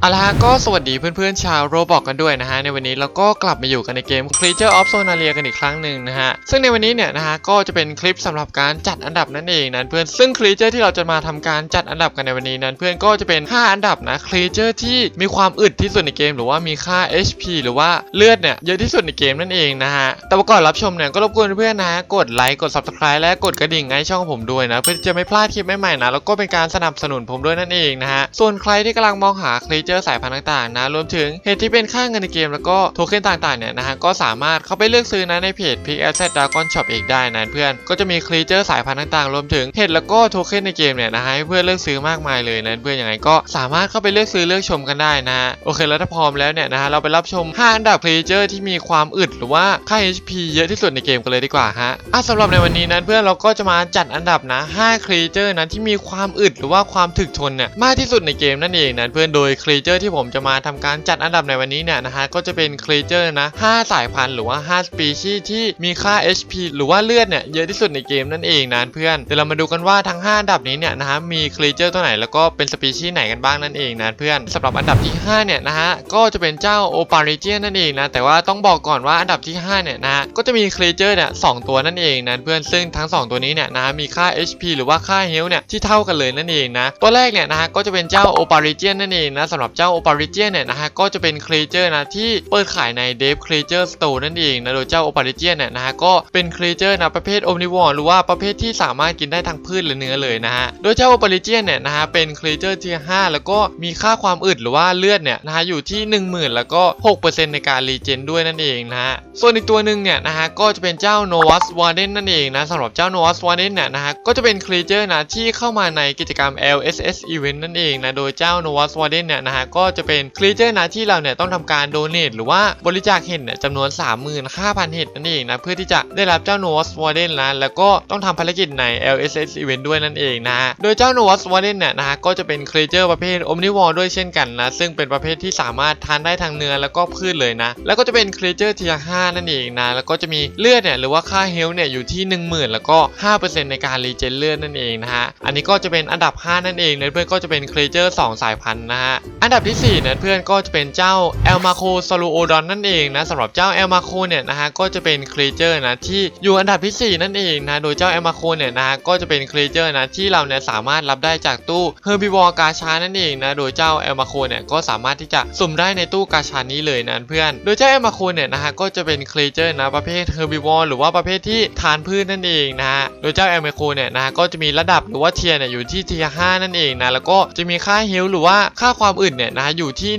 เอาละฮะก็สวัสดีเพื่อนๆชาวโรบอกกันด้วยนะฮะในวันนี้เราก็กลับมาอยู่กันในเกม Creature of Sonaria กันอีกครั้งหนึ่งนะฮะซึ่งในวันนี้เนี่ยนะฮะก็จะเป็นคลิปสำหรับการจัดอันดับนั่นเองนะเพื่อนซึ่ง Creature ที่เราจะมาทำการจัดอันดับกันในวันนี้นั้นเพื่อนก็จะเป็น 5 อันดับนะ Creature ที่มีความอึดที่สุดในเกม หรือว่ามีค่า HP หรือว่าเลือดเนี่ยเยอะที่สุดในเกมนั่นเองนะฮะแต่ก่อนรับชมเนี่ยก็รบกวนเพื่อนนะกดไลค์กด Subscribe และกดกระดิ่งให้ช่องผมด้วยนะเพื่อจะไม่พลาดคลิปใหม่ๆนะแล้วก็เป็นการสนับสนุนผมด้วยนั่นเองนะฮะส่วนใครที่กำลังมองหา Creature สายพันธุ์ต่างๆนะรวมถึงเหตุที่เป็นค่าเงินในเกมแล้วก็โทเค็นต่างๆเนี่ยนะฮะก็สามารถเข้าไปเลือกซื้อนะในเพจ p i c Asset Dragon Shop เองได้นะเพื่อนก็จะมีครีเจอร์สายพันธุ์ต่างๆ รวมถึงเหตุแล้วก็โทเค็นในเกมเนี่ยนะฮะให้เพื่อนเลือกซื้อมากมายเลยนะเพื่อนยังไงก็สามารถเข้าไปเลือกซื้อเลือกชมกันได้นะฮะโอเคแล้วถ้าพร้อมแล้วเนี่ยนะฮะเราไปรับชม 5 อันดับครีเจอร์ที่มีความอึดหรือว่าค่า HP เยอะที่สุดในเกมกันเลยดีกว่าฮะอะสำหรับในวันนี้นั้นเพื่อนเราก็จะมาจัดอันดับนะ5ครีเจอร์นะที่มีความอึดหรือว่าความถึกทนเนี่ยมากที่สุดในเกมนั่นเองนะเพื่อนโดยครีเจอร์ที่ผมจะมาทำการจัดอันดับในวันนี้เนี่ยนะฮะก็จะเป็นครีเจอร์นะ5สายพันธุ์หรือว่า5สปีชีส์ที่มีค่า HP หรือว่าเลือดเนี่ยเยอะที่สุดในเกมนั่นเองนะเพื่อนเดี๋ยวเรามาดูกันว่าทั้ง5อันดับนี้เนี่ยนะฮะมีครีเจอร์ตัวไหนแล้วก็เป็นสปีชีส์ไหนกันบ้างนั่นเองนะเพื่อนสำหรับอันดับที่5เนี่ยนะฮะก็จะเป็นเจ้าโอปาริเจียนนั่นเองนะแต่ว่าต้องบอกก่อนว่าอันดับที่5เนี่ยนะฮะก็จะมีครีเจอร์เนี่ยสองตัวนั่นเองนะเพื่อนซึ่งทั้ง 2 ตัวนี้เนี่ยนะฮะมีค่า HP หรือว่าค่าเฮลเนี่ยที่เท่ากันเลยนั่นเองนะตัวแรกเนี่ยนะฮะก็จะเป็นเจ้าโอปาริเจียนนั่นเองนะสำหรับเจ้าโอปาริเจียนเนี่ยนะฮะก็จะเป็นครีเจอร์นะที่เปิดขายใน Dev Creature Store นั่นเองนะโดยเจ้าโอปาริเจียนเนี่ยนะฮะก็เป็นครีเจอร์นะประเภท Omnivore หรือว่าประเภทที่สามารถกินได้ทั้งพืชและเนื้อเลยนะฮะโดยเจ้าโอปาริเจียนเนี่ยนะฮะเป็นครีเจอร์ที่5แล้วก็มีค่าความอึดหรือว่าเลือดเนี่ยนะฮะอยู่ที่ 10,000 แล้วก็ 6%ในการรีเจนด้วยนั่นเองนะฮะส่วนอีกตัวหนึ่งเนี่ยนะฮะก็จะเป็นเจ้า Novus Warden นั่นเองนะสำหรับเจ้า Novus Warden เนี่ยนะฮะก็จะเป็นครีเจอร์นะที่เข้ามาในกิจกรรม LSS Event นั่นเองนะโดยเจ้า Novus Warden เนี่ยนะฮะก็จะเป็นครีเจอร์นะที่เราเนี่ยต้องทำการโดเนทหรือว่าบริจาคเห็ดเนี่ยจำนวน 35,000 เห็ดนั่นเองนะเพื่อที่จะได้รับเจ้า Novus Warden นะแล้วก็ต้องทำภารกิจใน LSS Event ด้วยนั่นเองนะโดยเจ้า Novus Warden เนี่ยนะฮะก็จะเป็นครีเจอร์ประเภท Omnivore ด้วยเช่นกันนะซึ่งเป็นประเภทที่สามารถทานได้ทั้งเนื้อแล้วก็พืชเลยนะ แล้วก็จะเป็นครีเจอร์เทียร์5นั่นเองนะแล้วก็จะมีเลือดเนี่ยหรือว่าค่าเฮลเนี่ยอยู่ที่ 10,000 แล้วก็ 5%ในการรีเจนเลือดนั่นเองนะฮะอันนี้ก็จะเป็นอันดับ 5 นั่นเองนะเพื่อนก็จะเป็นครีเจอร์2สายพันธุ์นะฮะอันดับที่4เนี่ยเพื่อนก็จะเป็นเจ้า El Maco s o l u o d o n นั่นเองนะสำหรับเจ้า El Maco เนี่ยนะฮะก็จะเป็นครีเจอร์นะที่อยู่อันดับที่ 4 นั่นเองนะโดยเจ้า El Maco เนี่ยนะฮะก็จะเป็นครีเจอร์นะที่เราเนี่ยสามารถรับได้จากตู้ Herbivore กาชานั่นเองนะโดยเจ้า El Maco เนี่ยก็สามารถที่จะสุ่มได้ในตู้กาชานี้เลยนะเพื่อน โดยเจ้า El Maco เนี่ยนะฮะก็จะเป็นครีเจอร์นะประเภท Herbivore หรือว่าประเภทที่ทานพืชนั่นเองนะฮะโดยเจ้า El Maco เนี่ยนะฮะก็จะมีระดับหรือว่าเทียร์เนี่ยอยู่ที่เทียร์5นั่นเองนะแล้วก็จะมีค่าเฮลหรือว่าค่าความอึดเนี่ยนะอยู่ที่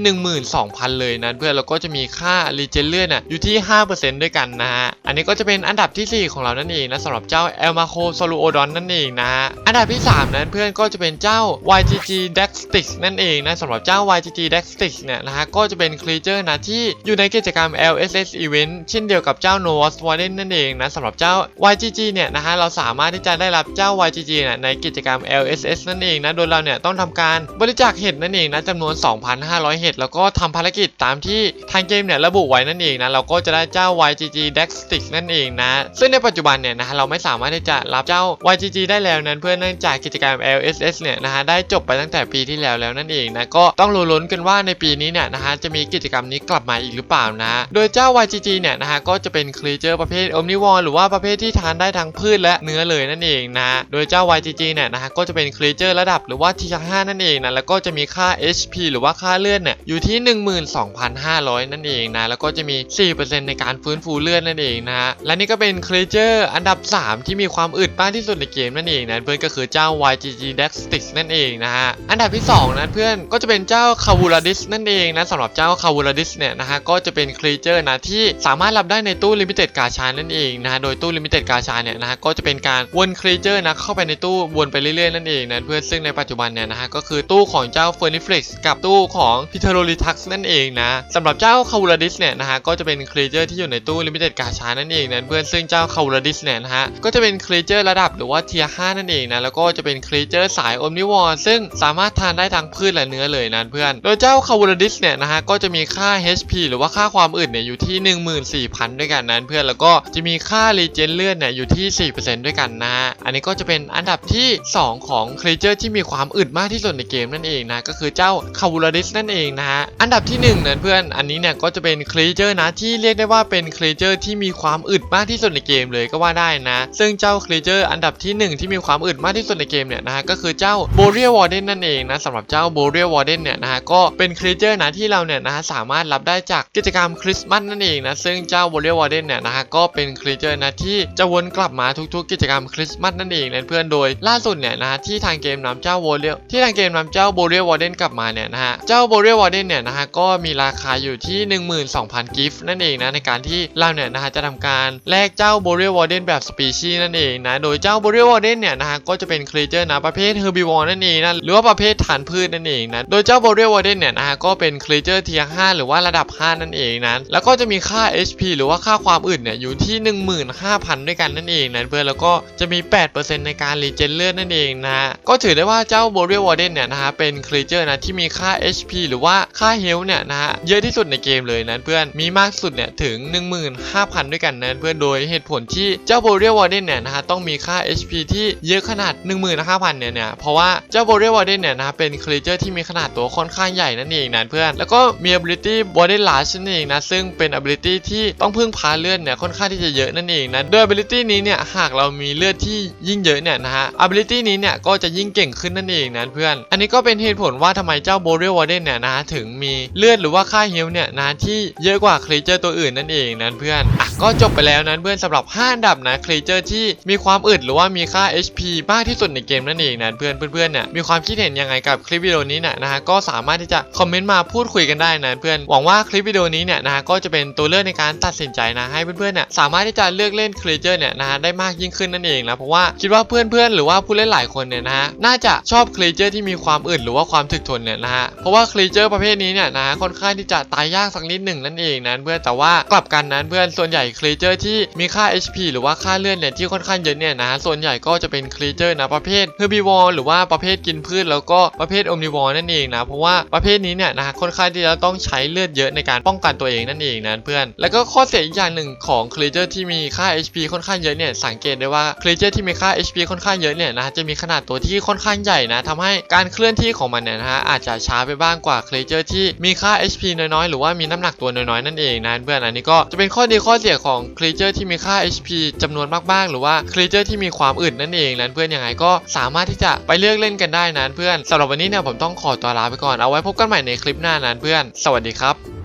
12,000 เลยนะเพื่อนแล้วก็จะมีค่ารีเจนเลือดเนี่ยอยู่ที่ 5%ด้วยกันนะฮะอันนี้ก็จะเป็นอันดับทีสี่4 ของเรานั่นเองนะสำหรับเจ้า El Maco s o l u o d o n นั่นเองนะฮะอันดับที่ 3 นั้นเพื่อนก็จะเป็นเจ้า YGG Dextix นั่นเองนะสำหรับเจ้า YGG Dextix เนี่ยนะฮะก็จะเป็นครีเจอร์นะที่อยู่ในกิจกรรม LSS Event เช่นเดียวกับเจ้า Novus Warden นั่นเองนะสำหรับเจ้า YGG เนี่ยนะฮะเราสามารถที่จะได้รับเจ้า YGG เนี่ยในกิจกรรม LSS นั่นเองนะโดยเราเนี่ยต้องทำการบริจาคเห็ดนั่นเองนะจำนวน2,500 เห็ดแล้วก็ทำภารกิจตามที่ทางเกมเนี่ยระบุไว้นั่นเองนะเราก็จะได้เจ้า YGG Dextix นั่นเองนะ ซึ่งในปัจจุบันเนี่ยนะฮะเราไม่สามารถที่จะรับเจ้า YGG ได้แล้วนั้นเพื่อเนื่องจากกิจกรรม LSS เนี่ยนะฮะได้จบไปตั้งแต่ปีที่แล้วแล้วนั่นเองนะก็ต้องลุ้นกันว่าในปีนี้เนี่ยนะฮะจะมีกิจกรรมนี้กลับมาอีกหรือเปล่านะ โดยเจ้า YGG เนี่ยนะฮะก็จะเป็นครีเจอร์ประเภท Omnivore หรือว่าประเภทที่ทานได้ทั้งพืชและเนื้อเลยนั่นเองนะ โดยเจ้า YGG เนี่ยนะฮะก็จะเป็นครีเจอร์ระดับหรือว่าที5นั่นเองนะแล้วก็จะมีค่า HP หรือว่าค่าเลือดเนี่ยอยู่ที่ 12,500 นั่นเองนะแล้วก็จะมี 4%ในการฟื้นฟูเลือดนั่นเองนะฮะและนี่ก็เป็นครีเจอร์อันดับ 3 ที่มีความอึดมากที่สุดในเกมนั่นเองนะเพื่อนก็คือเจ้า YGG Dextix นั่นเองนะฮะอันดับที่2นะเพื่อนก็จะเป็นเจ้า k a w u r a d i s นั่นเองนะสำหรับเจ้า k a w u r a d i s เนี่ยนะฮะก็จะเป็นครีเจอร์นะที่สามารถรับได้ในตู้ Limited กาชานั่นเองนะฮะโดยตู้ Limited กาชาเนี่ยนะฮะก็จะเป็นการวนครีเจอร์นะเข้าไปในตู้วนไปเรื่อยๆนั่นเองนะเพื่อนซึ่งในปัจจุบันเนี่ยนะฮะก็คือตู้ของเจ้า f e r n i f l i x กับตู้ของพิเทโรลิทักนั่นเองนะสำหรับเจ้าคาว l ลดิสเนี่ยนะฮะก็จะเป็นครีเจอร์ที่อยู่ในตู้ลิมิเต็ดกาชานั่นเองนะเพื่อนซึ่งเจ้าคาว l ลดิสเนี่ยนะฮะก็จะเป็นครีเจอร์ระดับหรือว่าเทีย5นั่นเองนะแล้วก็จะเป็นครีเจอร์สายอมนิวอร์ซึ่งสามารถทานได้ทั้งพืชและเนื้อเลยนะเพื่อน โดยเจ้าคาว l ลดิสเนี่ยนะฮะก็จะมีค่า HP หรือว่าค่าความอื่นเนี่ยอยู่ที่ 14,000 ด้วยกันนะเพื่อนแล้วก็จะมีค่ารีเจนเลือดเนี่ยอยู่ที่ 4%ด้วยกันนะอันนี้ก็จะเป็นอันดับที่ 2 ของครีเจอร์ที่มีความอึดมากที่สุดในเกมนั่นเองนะก็คือเจ้าคาว l ลดิสนั่นเองนะฮะ อันดับที่1นะเพื่อน อันนี้เนี่ยก็จะเป็นครีเจอร์นะที่เรียกได้ว่าเป็นครีเจอร์ที่มีความอึดมากที่สุดในเกมเลยก็ว่าได้นะ ซึ่งเจ้าครีเจอร์อันดับที่ 1 ที่มีความอึดมากที่สุดในเกมเนี่ยนะฮะก็คือเจ้าโบเรียวอร์เดนนั่นเองนะสำหรับเจ้าโบเรียวอร์เดนเนี่ยนะฮะก็เป็นครีเจอร์นะที่เราเนี่ยนะฮะสามารถรับได้จากกิจกรรมคริสต์มาสนั่นเองนะซึ่งเจ้าโบเรียวอร์เดนเนี่ยนะฮะก็เป็นครีเจอร์นะที่จะวนกลับมาทุกๆ กิจกรรมคริสต์มาสนั่นเองนะเพื่อนโดยล่าสุดเนี่ยนะฮะที่ทางเกมนำเจ้าโบเรียที่ทางเกมนำเจ้าโบเรียวอร์เดนกลับมาเนี่ยนะฮะ เจ้าโบเรียวอร์เดนเนี่ยนะฮะก็มีราคาอยู่ที่ 12,000 กิฟต์นั่นเองนะในการที่เราเนี่ยนะฮะจะทำการแลกเจ้าโบเรียวอร์เดนแบบสปีชีนั่นเองนะโดยเจ้าโบเรียวอร์เดนเนี่ยนะฮะก็จะเป็นครีเจอร์นะประเภทเฮอร์บิวอร์นั่นเองนะหรือว่าประเภทฐานพืชนั่นเองนะโดยเจ้าโบเรียวอร์เดนเนี่ยนะฮะก็เป็นครีเจอร์เทีย5หรือว่าระดับ 5 นั่นเองนะแล้วก็จะมีค่า HP หรือว่าค่าความอื่นเนี่ยอยู่ที่ 15,000 ด้วยกันนั่นเองนะเพื่อนแล้วก็จะมี 8%ในการรีเจนเลือดนั่นเองนะก็ถือได้ว่าเจ้าโบเรียวอร์เดนเนี่ยนะฮะเป็นครีเจอร์นะที่มีค่าา HP หรือว่าค่าเฮลเนี่ยนะฮะเยอะที่สุดในเกมเลยนะเพื่อนมีมากสุดเนี่ยถึง 15,000 ด้วยกันนะเพื่อนโดยเหตุผลที่เจ้าโบเรียวอร์เดนเนี่ยนะฮะต้องมีค่า HP ที่เยอะขนาด 15,000 เนี่ยเนี่ยเพราะว่าเจ้าโบเรียวอร์เดนเนี่ยนะฮะเป็นครีเจอร์ที่มีขนาดตัวค่อนข้างใหญ่นั่นเองนะเพื่อนแล้วก็มี ability body large นั่นเองนะซึ่งเป็น ability ที่ต้องพึ่งพาเลือดเนี่ยค่อนข้างที่จะเยอะนั่นเองนะด้วย ability นี้เนี่ยหากเรามีเลือดที่ยิ่งเยอะเนี่ยนะฮะ ability นี้เนี่ยก็จะยิ่งเก่งขึ้นนั่นเองนะเพื่อน อันนี้ก็เป็นเหตุผลว่าทำไมเจ้าโบเรียวอร์เดนเนี่ยนะถึงมีเลือดหรือว่าค่าเฮลเนี่ยนะที่เยอะกว่าครีเจอร์ตัวอื่นนั่นเองนะเพื่อนอะ ก็จบไปแล้วนะเพื่อนสำหรับ 5 อันดับนะครีเจอร์ที่มีความอึดหรือว่ามีค่า HP มากที่สุดในเกมนั่นเองนะเพื่อนเพื่อนเนี่ยมีความคิดเห็นยังไงกับคลิปวิดีโอนี้เนี่ยนะฮะก็สามารถที่จะคอมเมนต์มาพูดคุยกันได้นะเพื่อนหวังว่าคลิปวิดีโอนี้เนี่ยนะฮะก็จะเป็นตัวเลือกในการตัดสินใจนะให้เพื่อนๆเนี่ยสามารถที่จะเลือกเล่นครีเจอร์เนี่ยนะฮะได้มากยิ่งขึ้นนั่นเองนะเพราะว่าคิดว่าเพื่อนๆหรือว่าผู้เล่นหลายคนเนี่ยนะฮะน่าจะชอบครีเจอร์ที่มีความอึดหรือว่าความถึกทนเนี่ยนะฮะเพราะว่าครีเจอร์ประเภทนี้เนี่ยนะค่อนข้างที่จะตายยากสักนิดหนึ่งนั่นเองนะเพื่อนแต่ว่ากลับกันนั้นเพื่อนส่วนใหญ่ครีเจอร์ที่มีค่า HP หรือว่าค่าเลือดเนี่ยที่ค่อนข้างเยอะเนี่ยนะฮะส่วนใหญ่ก็จะเป็นครีเจอร์นะประเภทเฮอร์บิวอร์หรือว่าประเภทกินพืชแล้วก็ประเภทอมนิวอร์นั่นเองนะเพราะว่าประเภทนี้เนี่ยนะฮะค่อนข้างที่จะต้องใช้เลือดเยอะในการป้องกันตัวเองนั่นเองนะเพื่อน แล้วก็ข้อเสียอีกอย่างหนึ่งของครีเจอร์ที่มีค่า HP ค่อนข้างเยอะเนี่ยสังเกตได้ว่าครีเจอร์ที่มีค่า HP ค่อนข้างเยอะเนี่ยนะฮะจะมีขนาดตัวที่ค่อนข้างใหญ่นะทำให้การเคลื่อนที่ของมันเนี่ยนะฮะอาจจะช้าไปบ้างกว่าครีเจอร์ที่มีค่า HP น้อยๆ หรือว่ามีน้ำหนักตัวน้อยๆนั่นเองนะเพื่อนอันนี้ก็จะเป็นข้อดีข้อเสียของครีเจอร์ที่มีค่า HP จำนวนมากๆ หรือว่าครีเจอร์ที่มีความอึดนั่นเองนั้นเพื่อนยังไงก็สามารถที่จะไปเลือกเล่นกันได้นั้นเพื่อนสำหรับวันนี้เนี่ยผมต้องขอตัวลาไปก่อนเอาไว้พบกันใหม่ในคลิปหน้านั้นเพื่อน สวัสดีครับ